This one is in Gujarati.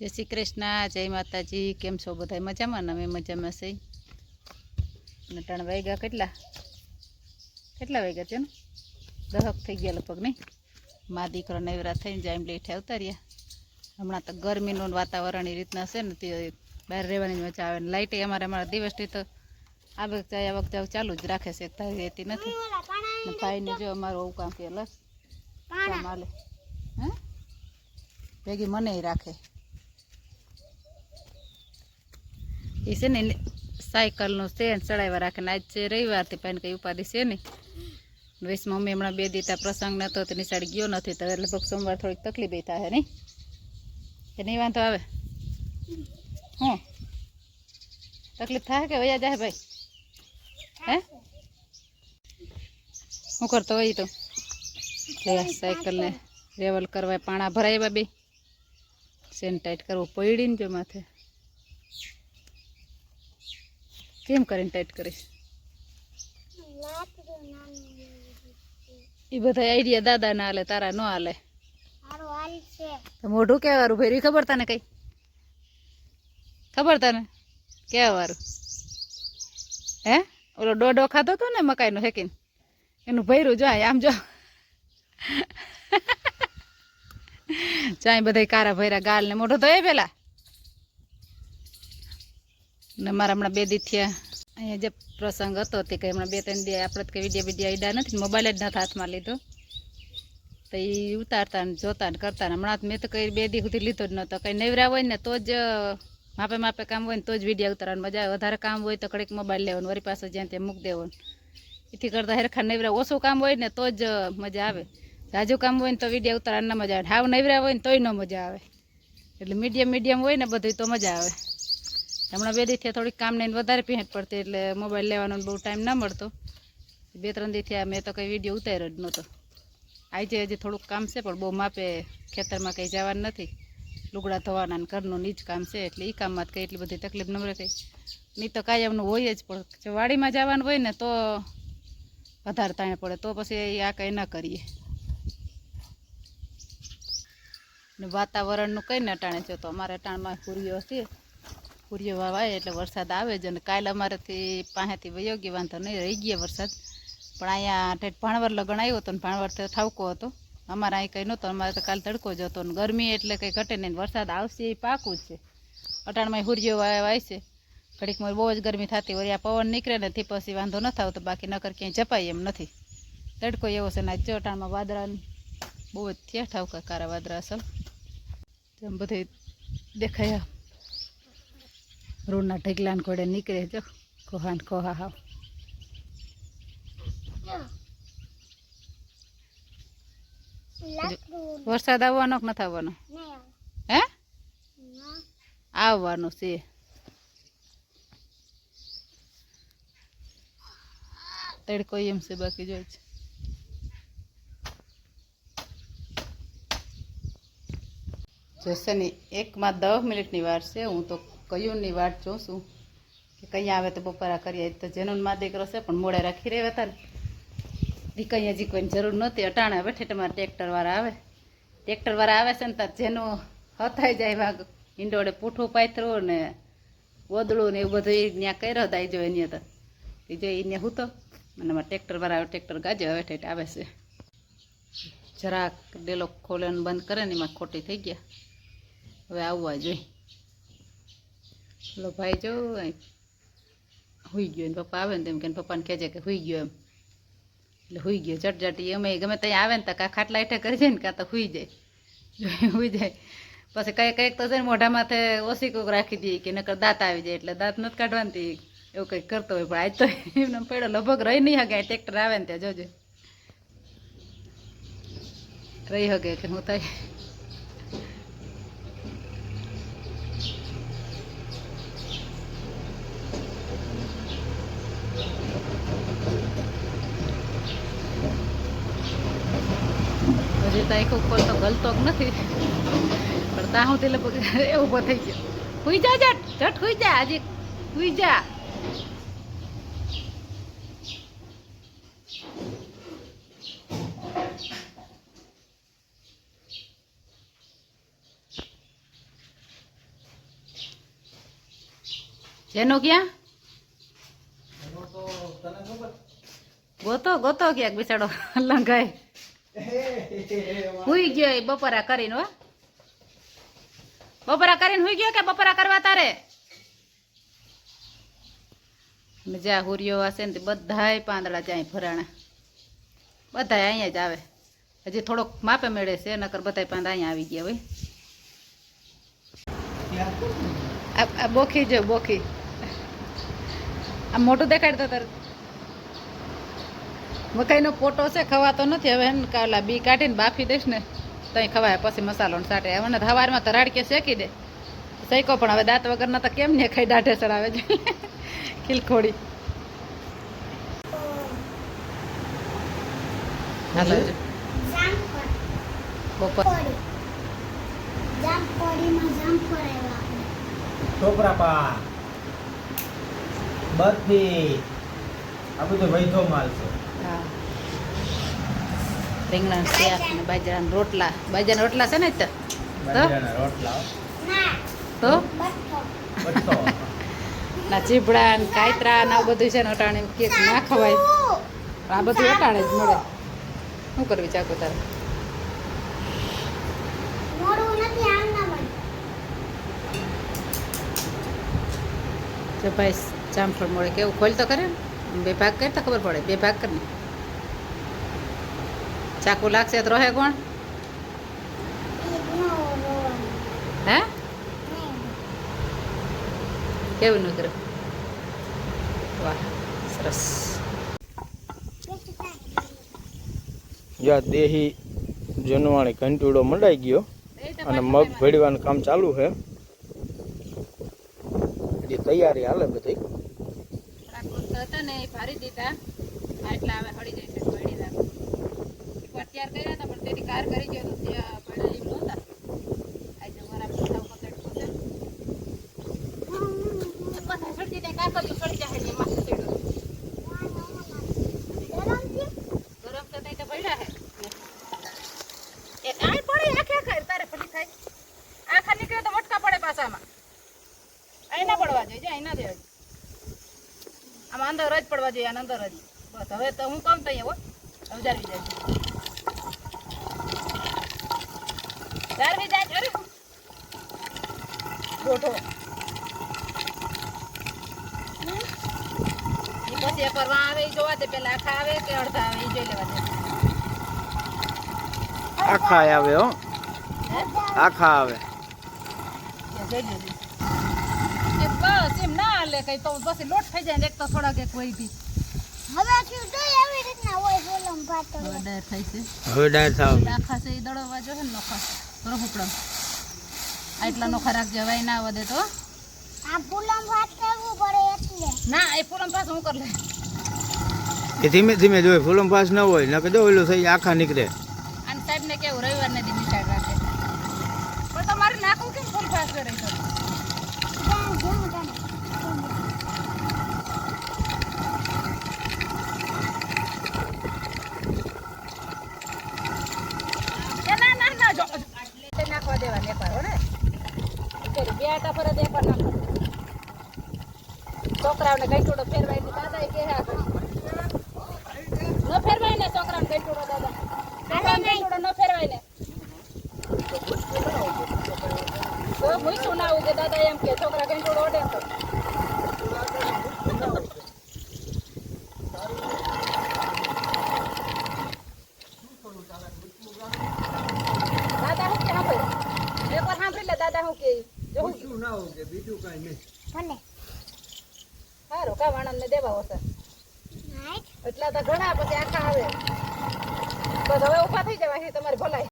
જય શ્રી કૃષ્ણ, જય માતાજી, કેમ છો બધા? મજામાં ને? અમે મજામાં છે અને ત્રણ વાગ્યા કેટલા? કેટલા વાગ્યા છે ને? દહક થઈ ગયા લગભગ નહીં? મા દીકરો નવરા થઈને જાય એમ લેઠે રહ્યા. હમણાં તો ગરમીનું વાતાવરણ એ રીતના છે ને, તે બહાર રહેવાની મજા આવે ને. લાઇટે અમારે અમારા દિવસથી તો આ જાય આવક વખતે ચાલુ જ રાખે છે તારી રહેતી નથી. ભાઈને જો અમારું આવું કામ કે લસ કામ હાલે ભેગી મને રાખે. એ છે ને સાયકલનું છે ને ચડાવ્યા રાખે ને આજ છે રવિવારથી પાણી કંઈ ઉપાધિ છે નહીં વેસ મમ્મી હમણાં બે દીતા પ્રસંગ નહોતો તો સાઈડ ગયો નથી તો લગભગ સોમવાર થોડીક તકલીફ થાય નહીં કે નહીં વાંધો આવે? હું? તકલીફ થાય કે વયા જાય ભાઈ? હે? શું કરતો હોય તો? સાયકલને રેવલ કરવા પાણા ભરાય બે. સેન ટાઈટ કરવું પડીને જો માથે. કેમ કરીને ટાઈટ કરીશ એ બધા આઈડિયા દાદા ના હાલે, તારા ન હાલે. મોઢું કેવા વારું ખબર તને કઈ? ખબર તને? કેવા વારું હે? ઓલો ડોડો ખાતો હતો ને મકાઈનો હેકીને? એનું ભૈરું જો આમ જો. ચાય બધા કારા ભૈરા ગાલ ને મોઢો તો એ પેલા? ને મારા હમણાં બે દી થયા. અહીંયા જે પ્રસંગ હતો તે કંઈ હમણાં બે ત્રણ દી આપણે કંઈ વીડિયો વીડિયો આઈડા નથી મોબાઈલ જ નથી હાથમાં લીધો. તો એ ઉતારતા ને જોતા ને કરતા ને હમણાં મેં તો કંઈ બે દી સુધી લીધો જ નહોતો કંઈ નેવરા હોય ને તો જ માપે માપે કામ હોય ને તો જ વીડિયો ઉતારવાનું મજા આવે. વધારે કામ હોય તો કડીક મોબાઈલ લેવાનું વરી પાસે જ્યાં ત્યાં મૂકી દેવાનું. એથી કરતાં હેરખા નેવરા, ઓછું કામ હોય ને તો જ મજા આવે. રાજુ કામ હોય ને તો વીડિયો ઉતારવાનું ના મજા આવે. હાવ નેવરા હોય ને તોય ન મજા આવે. એટલે મીડિયમ મીડિયમ હોય ને બધું તો મજા આવે. હમણાં બે દીથી થોડીક કામ નહીં વધારે પીહેટ પડતી એટલે મોબાઈલ લેવાનો બહુ ટાઈમ ના મળતો. બે ત્રણ દીથી આ મેં તો કંઈ વીડિયો ઉતાર્યો જ નહોતો. આજે હજી થોડુંક કામ છે, પણ બહુ માપે ખેતરમાં કંઈ જવાનું નથી. લુગડા ધોવાના ઘરનું નીચ કામ છે, એટલે એ કામમાં જ કંઈ એટલી બધી તકલીફ ન રહે કંઈ. નહીં તો કાયમનું હોય જ, પણ જો વાડીમાં જવાનું હોય ને તો વધારે તાણે પડે, તો પછી આ કંઈ ના કરીએ. ને વાતાવરણનું કંઈ ન અટાણે છે તો અમારે અટાણમાં પૂરીઓ છે પૂરીઓ વાવાય એટલે વરસાદ આવે જ અને કાલે અમારેથી પાસેથી વયો ગયો વાંધો નહીં, રહી ગયા વરસાદ. પણ અહીંયા ભાણવર લગણ આવ્યો હતો ને ભાણવર તો ઠાવકો હતો. અમારે અહીં કંઈ નહોતો, અમારે તો કાલ તડકો જ હતો ને ગરમી એટલે કંઈ ઘટે નહીં વરસાદ આવશે એ પાકું જ છે. અટાણમાં હુરિયો વાય છે. ઘડીકમાં બહુ જ ગરમી થતી હોય આ પવન નીકળે ને તે પછી વાંધો ન આવતો બાકી નકર ક્યાંય જપાય એમ નથી. તડકો એવો છે ને આજે અટાણમાં વાદળા બહુ જ થયા ઠાવકા કારા વાદળા અસલ. એમ બધું દેખાયા. રોડના ઢગલાને ઘોડે નીકળે જો. કોહાન કોહા હાવ. વરસાદ આવવાનો કે નથી આવવાનો? હે? આવવાનું છે. તડકો એમ છે બાકી જોઈ છે. જોશે ને એકમાં દસ મિનિટની વાર છે હું તો કયુંની વાટ છું કે કંઈ આવે તો બપોરા કરીએ. તો જેનું માં દીકરો છે, પણ મોડે રાખી રહ્યા હતા ને કંઈ હજી કોઈની જરૂર નહોતી. અટાણે બેઠે ઠેઠમાં ટ્રેક્ટરવાળા આવે. ટ્રેક્ટરવાળા આવે છે ને તો જેનું હથાઈ જાય વાઘ ઈંડોળે પૂઠું પાથરું ને વદળું ને એવું બધું એ ત્યાં કર્યો હતા એ જો એની હતા એ જો એને હું તો અને મારા ટ્રેક્ટરવાળા આવે, ટ્રેક્ટર ગાજે હવે ઠેઠ આવે છે. જરાક ડેલો ખોલે બંધ કરે ને એમાં ખોટી થઈ ગયા. હવે આવવા જોઈએ. પેલો ભાઈ જો હુઈ ગયો એને પપ્પા આવે ને તેમ કે પપ્પાને કહેજે કે હુઈ ગયો એમ એટલે હુઈ ગયો જટજટી અમે ગમે ત્યાં આવે ને તો કાં ખાટલા હેઠે કરી ને કાં તો હુઈ જાય હુઈ જાય પછી કંઈક કંઈક તો છે ને મોઢા માથે ઓછી કોક રાખી દઈએ કે નકર દાંત આવી જાય એટલે દાંત નથી કાઢવાની એવું કંઈક કરતો હોય પણ આજ તો એમને પડ્યો લગભગ રહી નહીં હગે ટ્રેક્ટર આવે ને ત્યાં જોજો રહી હગે કે હું થાય હજી તો આખો તો ગલતો નથી. પણ ત્યાં સુધી લગભગ એ ઊભો થઈ ગયો. હુઈ જા જટ જટ હુઈ જા આજે હુઈ જા. જેનો ક્યાં? ગોતો ગોતો ક્યાંક બિચારો લંઘાય. હુઈ ગયો બપોરા કરીને, હો. બપોરા કરીને હુઈ ગયો કે બપોરા કરવા તારે? જ્યાં હુરિયો હશે ને બધાય પાંદડા જાય ફરાણા બધાય અહીંયા જ આવે. હજી થોડોક માપે મેળે છે, નકર બધાય પાંદડા અહીંયા આવી ગયા હોય. આ બોખી જો, બોખી. આ મોટું દેખાડતો તાર. મકાઈનો પોટો છે ખવાતો નથી. હવે એને કાલા બી કાઢીને બાફી દઈશ ને તઈ ખવાય. પછી મસાલો સાટે. હવે હવારમાં તો શેકી દે. શેકો પણ હવે દાંત વગરના તો કેમ ને ખાઈ દાઢે ચડાવે છે? ખીલખોડી. બરફી આ બધું વૈધો માલ છે. હા. રીંગણા શાક ને બાજરાના રોટલા. બાજરાના રોટલા છે ને તો? રોટલા. ના તો ના ચીભડા ને કાયતરા ને આવું બધું છે ને અટાણે કેક ના ખવાય. આ બધું અટાણે જ મળે. શું કરવી ચાકો તારે? મોડું નથી જો ભાઈ જામફળ મળે કેવું? ખોલ તો કરે ને? બે ભાગ કરી તો ખબર પડે બે ભાગ કરી ચાકુ લાગશે તો રહે કોણ? હે? કેવું નું કર્યું? વાહ સરસ. જ્યાં દેહી જનવાણી ઘંટુડો મંડાઈ ગયો અને મગ ભેડવાનું કામ ચાલુ છે. એ તૈયારી હાલે બધી. હતા ને એ ભારી દીધા. આ એટલા હવે હળી જાય છે ભેળી રાખો એકવાર તૈયાર કર્યા હતા, પણ તેની કાર કરી ગયો ત્યાં ભેળા એમ નહોતા આજે મારા બધા પકડ પકડ બધા સળજી જાય કાકો તો સળી જાય છે માથે ચડ્યો ગરમ છે ગરમ તો તઈ તો ભેળા હે એ કાંઈ પડે આખે આખા તારે ફરી થાય આખા નીકળે તો વટકા પડે પાછામાં અહીં ના પડવા જોઈએ અહીં ના દેવા આમ પડવા જોઈએ આના અંદર જ. બસ હવે તો હું કોમ તઈ હો. સમજાવી જાય જારવી જાય અરે. ગોઠો પછી એકવાર વાં આવે જોવા દે. પેલા આખા આવે કે અડધા આવે એ જોઈ લેવા દે. આખા આવે હો. આખા આવે. જોઈ લેજે. હાલે કઈ તો પછી લોટ થઈ જાય ને એક તો થોડાક એક હોય બી હવે એવી રીતના હોય બોલમ પાતો હવે ડાયર થાય છે. હવે ડાયર થાવ આખા છે એ દળવા જો ને નોખા. કરો ઉપડો આટલા નોખા રાખજે જવાય ના વધે તો. આ પુલમ ભાત કરવું પડે એટલે. ના એ પૂલમ પાસે હું કર લે. એ ધીમે ધીમે જોઈએ ફૂલમ પાસ ન હોય નકર જો ઓલું થઈ આખા નીકળે અને સાહેબ ને કેવું રવિવાર ને દી ડિસાઈડ રાખે પણ તમારે નાખવું કેમ ફૂલ ફાસ્ટ કરે તો જ્યાં જેમ તને એ ના ના ના જો એટલે નાખવા દેવા ને એકવાર હો ને એટલે બે આટા પર જ એકવાર નાખો છોકરાઓને ગઈટોડો ફેરવાય ને દાદા કે હા ન ફેરવાય ને છોકરાઓને ગઈટોડો દાદા છોકરાઓને ગઈટોડો ન ફેરવાય ને તો મૂઈશું ના એમ કે છોકરા ગઈટોડો ઓડે તો. દાદા હું કે સાંભળ? એકવાર સાંભળી લે દાદા હું કે? જો હું ભલે. સારું કા વાણંદ ને દેવા હશે એટલા તો ઘણા પછી આખા આવે. બસ હવે ઊભા થઈ જવાય તમારે ભલાઈ.